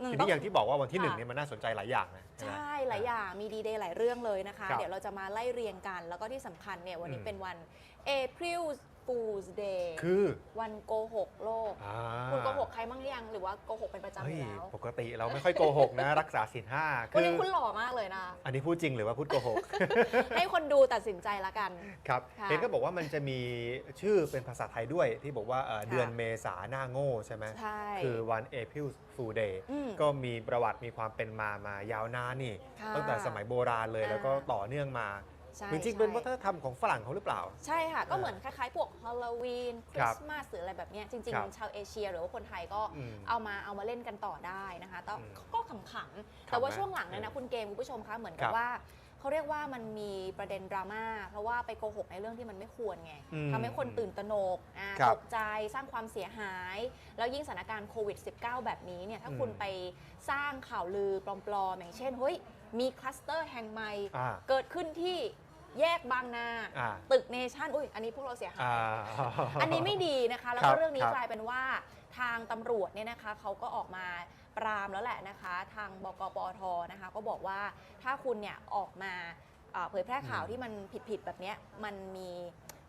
อืมทีต้อนี้งอย่างที่บอกว่าวันที่หนึ่งค่ะเนี่ยมันน่าสนใจหลายอย่างนะใช่ไหมใช่หลายอย่างมีดีเดย์หลายเรื่องเลยนะคะครับเดี๋ยวเราจะมาไล่เรียงกัน แล้วก็ที่สำคัญเนี่ยวันนี้อืมเป็นวัน April Fool's Day คือวันโกหกโลก อ่าคุณโกหกใครบ้างหรือยัง หรือว่าโกหกเป็นประจำอเฮ้ยยู่แล้วปกติเราไม่ค่อยโกหกนะ รักษาศีลห้าวันนี้คุณหล่อมากเลยนะ อันนี้พูดจริงหรือว่าพูดโกหก ให้คนดูตัดสินใจละกัน ครับค่ะเห็นก็บอกว่ามันจะมีชื่อเป็นภาษาไทยด้วยที่บอกว่าเอ่อค่ะ เดือนเมษาหน้าโง่ใช่ไหมใช่คือวัน April Fool Day อืมก็มีประวัติมีความเป็นมา มายาวนานนี่ ค่ะตั้งแต่สมัยโบราณเลยอ่า แล้วก็ต่อเนื่องมา ใช่จริงๆเป็นใช่ วัฒนธรรมของฝรั่งเขาหรือเปล่า ใช่ค่ะ ก็เหมือนคล้ายๆพวกฮอลลวีนคคริรับสต์มาสหรืออะไรแบบเนี้ยจริง ครับๆ ชาวเอเชีย หรือว่าคนไทยก็อืมเอามาเอามาเล่นกันต่อได้นะคะแต่อืมก็ขำๆแต่ว่าขำไหมช่วงหลังเนี่ยนะคุณเกมคุณผู้ชมคะเหมือนคกัรับบว่าเขาเรียกว่ามันมีประเด็นดราม่าเพราะว่าไปโกหกในเรื่องที่มันไม่ควรไงอืมทำให้คนตื่นตระหนกอ่าครับตกใจสร้างความเสียหาย แล้วยิ่งสถานการณ์โควิด -19 แบบนี้เนี่ยถ้าคุณอืม ไปสร้างข่าวลือปลอมๆอย่างเช่นเฮ้ย มีคลัสเตอร์แห่งใหม่ อ่าเกิดขึ้นที่แยกบางนา อ่า ตึกเนชั่น อุ้ย อันนี้พวกเราเสียหาย อ่า อันนี้ไม่ดีนะคะ แล้วครัก็บเรื่องนี้ครับกลายเป็นว่าทางตำรวจเนี่ยนะคะเขาก็ออกมาปรามแล้วแหละนะคะ ทางบกปอทนะคะ ก็บอกว่าถ้าคุณเนี่ยออกมาเอ่อเผยแพร่ข่าวอืมที่มันผิดๆแบบเนี้ยมันมี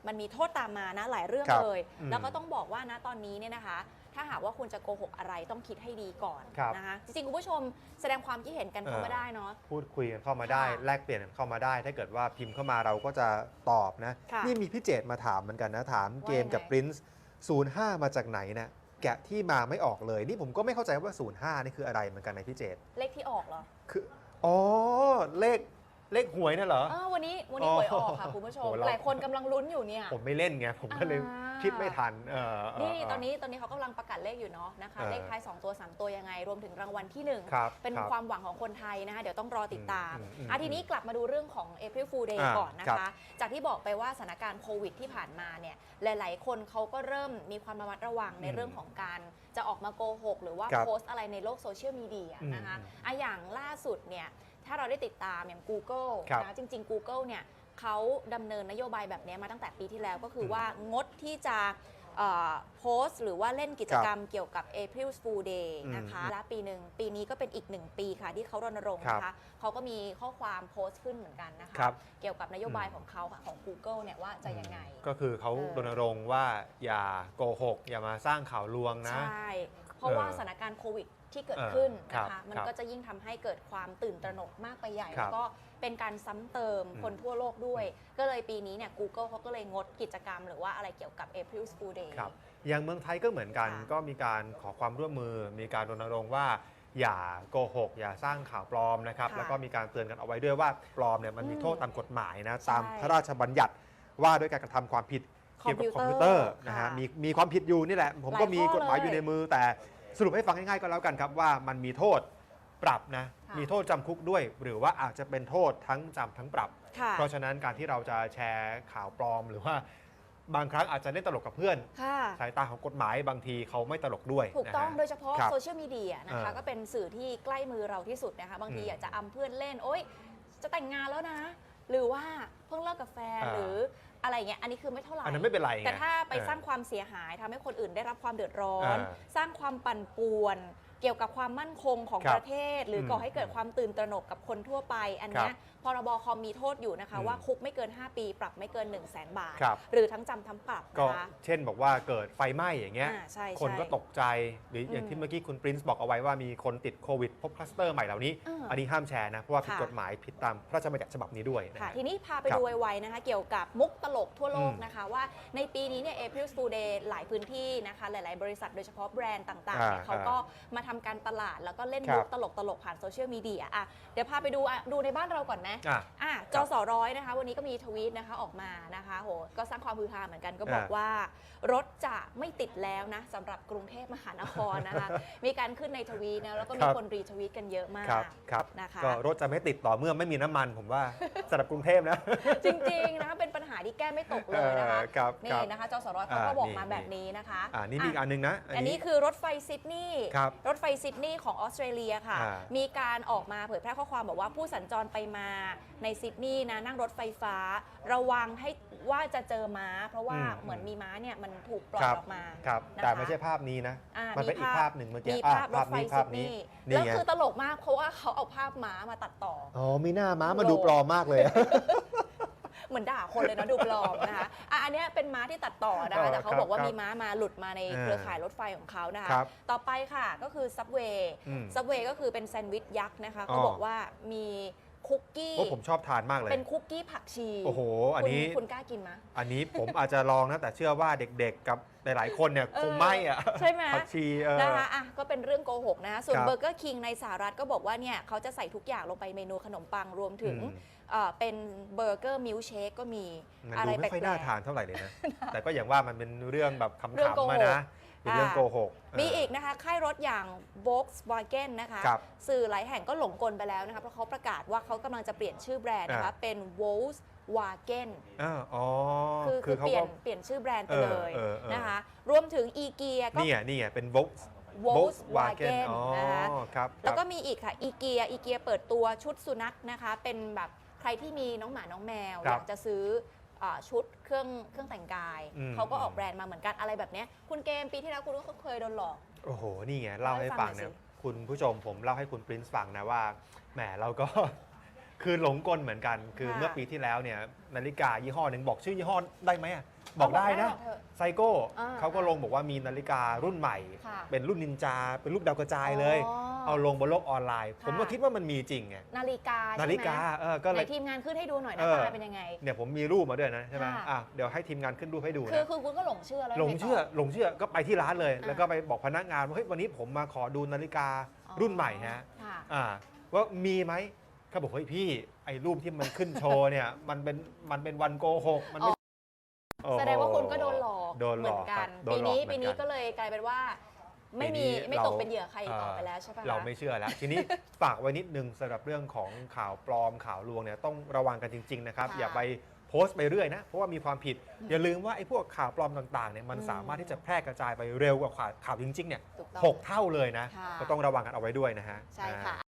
มันมีโทษตามมานะหลายเรื่องครับเลย อืมแล้วก็ต้องบอกว่านะตอนนี้เนี่ยนะคะ ถ้าหากว่าคุณจะโกหกอะไรต้องคิดให้ดีก่อนครับนะคะจริงๆคุณผู้ชมแสดงความคิดเห็นกันเข้ามาได้เนาะ พูดคุยกันเข้ามาได้ ค่ะแลกเปลี่ยนกันเข้ามาได้ ถ้าเกิดว่าพิมพ์เข้ามาเราก็จะตอบนะ ค่ะนี่มีพี่เจตมาถามเหมือนกันนะ ถามเกมกับว่ายังไงปรินซ์05 มาจากไหนนะแกะที่มาไม่ออกเลย นี่ผมก็ไม่เข้าใจว่า 05 นี่คืออะไรเหมือนกันนะพี่เจตเลขที่ออกเหรอ คือ อ๋อ เลข เลขหวยน่ะเหรอ เออวันนี้วันนี้อ๋อหวยออกค่ะคุณผู้ชมโหเรา หลายคนกำลังลุ้นอยู่เนี่ย ผมไม่เล่นไง ผมก็เลยอ่า คิดไม่ทันเออเนี่ตอนนี้ตอนนี้เขากำลังประกาศเลขอยู่เนาะนะคะเออเลขท้าย 2 ตัว 3 ตัวยังไง รวมถึงรางวัลที่หนึ่งครับเป็นครับ ความหวังของคนไทยนะคะเดี๋ยวต้องรอติดตามอืมอืมอะทีนี้กลับมาดูเรื่องของ April Fool Day อ่าก่อนนะครัคะ บจากที่บอกไปว่าสถานการณ์โควิดที่ผ่านมาเนี่ยหลาย ๆ คนเขาก็เริ่มมีความระมัดระวังในอืมเรื่องของการจะออกมาโกหก หรือว่าครับโพสต์อะไรในโลกโซเชียลมีเดียอืมนะคะอืมอะอย่างล่าสุดเนี่ย ถ้าเราได้ติดตามอย่าง Google ครับนะจริง ๆ Google เนี่ยเขาดำเนินนโยบายแบบนี้มาตั้งแต่ปีที่แล้วก็คือมว่างดที่จะเอ่อโพสต์ หรือว่าเล่นกิจกรรมเกี่ยวกับ April Fool Day อืมนะคะ และปีหนึ่งปีนี้ก็เป็นอีกหนึ่งปีค่ะ ที่เขารณรงค์นะคะเขาก็มีข้อความโพสต์ขึ้นเหมือนกันนะคะ ครับ เกี่ยวกับนโยบายอืมของเขาค่ะของ Google เนี่ยว่าจะยังไง ก็คือเขาเออ รณรงค์ว่าอย่าโกหก อย่ามาสร้างข่าวลวงนะ ใช่ เพราะว่าเออสถานการณ์โควิดที่เกิดเออขึ้นครันะบคะมันครับก็จะยิ่งทำให้เกิดความตื่นตระหนกมากไปใหญ่ครัแล้บวก็เป็นการซ้ำเติมอืมคนทั่วโลกด้วย ก็เลยปีนี้เนี่ย Google เขาก็เลยงดกิจกรรม หรือว่าอะไรเกี่ยวกับ April Fool Day ครับอย่างเมืองไทยก็เหมือนกันค่ะก็มีการขอความร่วมมือ มีการรณรงค์ว่าอย่าโกหก อย่าสร้างข่าวปลอมนะครับค่ะแล้วก็มีการเตือนกันเอาไว้ด้วยว่าปลอมเนี่ยมันมีอืมโทษตามกฎหมายนะใช่ตามพระราชบัญญัติว่าด้วยการกระทำความผิด เกี่ยวกับคอมพิวเตอร์นะฮะค่ะมีมีความผิดอยู่นี่แหละ ผมก็หลายมีข้อกฎหมายเลยอยู่ในมือ แต่สรุปให้ฟังง่ายๆก็แล้วกันครับว่ามันมีโทษปรับนะค่ะมีโทษจำคุกด้วย หรือว่าอาจจะเป็นโทษทั้งจำทั้งปรับค่ะเพราะฉะนั้นการที่เราจะแชร์ข่าวปลอมหรือว่าบางครั้งอาจจะเล่นตลกกับเพื่อนค่ะสายตาของกฎหมายบางทีเขาไม่ตลกด้วย ถูกต้องนะฮะโดยเฉพาะครับโซเชียลมีเดียนะคะเออก็เป็นสื่อที่ใกล้มือเราที่สุดนะคะ บางทีอืมอยากจะอำเพื่อนเล่น โอ๊ย จะแต่งงานแล้วนะ หรือว่าเพิ่งเลิกกับแฟนอ่าหรือ อะไรเงี้ยอันนี้คือไม่เท่าไหร่อันนั้นไม่เป็นไรไงแต่ถ้าไปเออสร้างความเสียหายทำให้คนอื่นได้รับความเดือดร้อนเออสร้างความปั่นป่วน เกี่ยวกับความมั่นคงของครับประเทศ หรืออมก่อให้เกิดความตื่นตระหนกกับคนทั่วไป อันเนี้ยครับพรบคอมมีโทษอยู่นะคะ อืม ว่าคุกไม่เกิน 5 ปี ปรับไม่เกิน 1 0 0 0 0แสนบาท ครับ หรือทั้งจำทั้งปรับก็นะคะเช่นบอกว่าเกิดไฟไหม้อย่างเงี้ย อ่าใช่คนใช่ก็ตกใจหรืออย่างอืมที่เมื่อกี้คุณปรินซ์บอกเอาไว้ว่ามีคนติดโควิดพบคลัสเตอร์ใหม่เหล่านี้เอออัอันนี้ห้ามแชร์นะ เพราะว่าผิดค่ะ กฎหมายผิดตามพระราชบัญญัติฉบับนี้ด้วยนะค่ะฮะ ทีนี้พาไปครับดูไวๆนะคะ เกี่ยวกับมุกตลกทั่วโลกอืมนะคะว่าในปีนี้เนี่ย April Fool Day หลายพื้นที่นะคะ หลาย ๆ บริษัทโดยเฉพาะแบรนด์ต่างๆเนี่ยอ่าเขาก็มาทำการตลาด แล้วก็เล่นครับมุกตลกๆผ่านโซเชียลมีเดียอะเดี๋ยวพาไปดูอะดูในบ้านเราก่อนนะอะอะจอสอร้อยนะคะ วันนี้ก็มีทวีตนะคะออกมานะคะโหก็สร้างความฮือฮาเหมือนกันก็บอกอ่าว่ารถจะไม่ติดแล้วนะสำหรับกรุงเทพมหานครนะคะ มีการขึ้นในทวีตนะแล้วก็มีคนรีทวีตกันเยอะมากครับครับนะคะก็รถจะไม่ติดต่อเมื่อไม่มีน้ำมันผมว่าสำหรับกรุงเทพนะจริงๆนะคะเป็นปัญหา ที่แก้ไม่ตกเลยนะคะเออครับนี่ครับนะคะจสร้อยเขาก็อ่าบอกนี่มาแบบนี้นะคะอ่านี่มีอีกอันหนึงนะ อันนี้คือรถไฟซิดนีย์ครับรถไฟซิดนีย์ของออสเตรเลียค่ะอ่ามีการออกมาเผยแพร่ข้อความบอกว่าผู้สัญจรไปมาในซิดนีย์นะนั่งรถไฟฟ้า ระวังให้ว่าจะเจอม้า เพราะว่าอืมเหมือนมีม้าเนี่ยมันถูกปล่อยครับออกมาครับนะคะแต่ไม่ใช่ภาพนี้นะอ่ามันเป็นอีกภาพหนึ่งเมื่อกี้มีอะภาพรถไฟนี้ซิภาพดนี้นีย์นี่แล้วไงคือตลกมากเพราะว่าเขาเอาภาพม้ามาตัดต่ออ๋อมีหน้าม้ามาดูปลอมมากเลยอะ เหมือนด่าคนเลยเนาะดูปลอมนะคะอะอันเนี้ยเป็นม้าที่ตัดต่อนะเอคะอแต่เขาครับบอกว่าครับมีม้ามาหลุดมาในเออเครือข่ายรถไฟของเขานะคะ ครับต่อไปค่ะก็คือซับเวย์อืมซับเวย์ก็คือเป็นแซนด์วิชยักษ์นะคะอ๋อเขาบอกว่ามี คุกกี้โอ้ผมชอบทานมากเลย เป็นคุกกี้ผักชีโอ้โห อันนี้ คุณคุณกล้ากินไหม อันนี้ผมอาจจะลองนะ แต่เชื่อว่าเด็กๆ กับหลายๆ คนเนี่ยคงไม่อะใช่ไหม ผักชีเออ นะคะอะก็เป็นเรื่องโกหกนะคะส่วนครับเบอร์เกอร์คิงในสหรัฐก็บอกว่าเนี่ยเขาจะใส่ทุกอย่างลงไปเมนูขนมปังรวมถึงอืม เอ่อเป็นเบอร์เกอร์มิลค์เชคก็มีมันอะไรดูแปลไม่ค่อยน่าก ทานเท่าไหร่เลยนะ แต่ก็อย่างว่ามันเป็นเรื่องแบบขำเรื่องโกๆหมากนะ เป็นเรื่องอ่าโกหกเมีอีกนะคะค่ายรถอย่าง Volkswagen นะคะ ครับสื่อหลายแห่งก็หลงกลไปแล้วนะคะเพราะเขาประกาศว่าเขากำลังจะเปลี่ยนชื่อแบรนด์นะคะอ่าเป็น Volkswagen อ่าอ๋อคือคือเขาเปลี่ยก็นเปลี่ยนชื่อแบรนด์ไปเออเลยเออเออนะคะรวมถึง e g e a ก็ นี่ไงนี่ไงเป็น Volks Volkswagen อ๋อนะคะ ครับ แล้วก็ครับมีอีกค่ะอีเกียอีเกียเปิดตัวชุดสุนัขนะคะ เป็นแบบใครที่มีน้องหมาน้องแมวคอรับยากจะซื้ออ่า ชุดเครื่องเครื่องแต่งกาย อืม เขาก็ออกแบรนด์มาเหมือนกันอะไรแบบเนี้ยคุณเกมปีที่แล้วคุณก็เคยโดนหลอก โอ้โห นี่ไง เล่าให้เล่าให้ฟัฟังงหน่อยเนี่ยสิคุณผู้ชมผมเล่าให้คุณปรินซ์ฟังนะว่า แหมเราก็ คือหลงกลเหมือนกัน คือเมื่อปีที่แล้วเนี่ยนาฬิกายี่ห้อหนึ่งบอกชื่อยี่ห้อได้ไหมอะ บอกได้นะเถอ ไซโก้อ่าเขาก็ลงบอกว่ามีนาฬิการุ่นใหม่ ค่ะเป็นรุ่นนินจา เป็นรูปดาวกระจายเลย อ๋อเอาลงบนโลกออนไลน์ค่ะผมก็คิดว่ามันมีจริงไงนาฬิกาใช่ไหมนาฬิกาเออก็เลไหนย ทีมงานขึ้นให้ดูหน่อยหเอน้าอตาเป็นยังไง เนี่ยผมมีรูปมาด้วยนะใช่ไหมค่ะ อะเดี๋ยวให้ทีมงานขึ้นรูปให้ดูคือนะคือคุณก็หลงเชื่อแล้วหลงไต่เชื่อหลงเชื่อก็ไปที่ร้านเลย อ่าแล้วก็ไปบอกพนักงานว่าเฮ้ยวันนี้ผมมาขอดูนาฬิกาอ๋อ รุ่นใหม่ฮะค่ะ อ่าว่ามีไหมเขาบอกเฮ้ยพี่ไอ้รูปที่มันขึ้นโชว์เนี่ยมันเป็นมันเป็นวันโกหกมันไม่โอ้โห แสดงว่าคุณก็โดนหลอกโดนหเหลมืออกนกันครับโดปีนหลอกนี้เหมืปีอนนี้กันก็เลยกลายเป็นว่า ไม่ปีมีนี้ไม่เราตกเป็นเหยื่อใครอีกต่อไปแล้วใช่ปะเราคะ ไม่เชื่อแล้ว ทีนี้ ฝากไว้นิดนึงสำหรับเรื่องของข่าวปลอมข่าวลวงเนี่ยต้องระวังกันจริง ๆ นะครับ ค่ะอย่าไปโพสต์ไปเรื่อยนะ เพราะว่ามีความผิด อย่าลืมว่าไอ้พวกข่าวปลอมต่างๆเนี่ยมันอืมสามารถที่จะแพร่กระจายไปเร็วกว่าข่าวข่าวจริงๆเนี่ยถูกต้องหกเท่าเลยนะ ค่ะ ก็ต้องระวังกันเอาไว้ด้วยนะฮะ ใช่อ่าค่ะ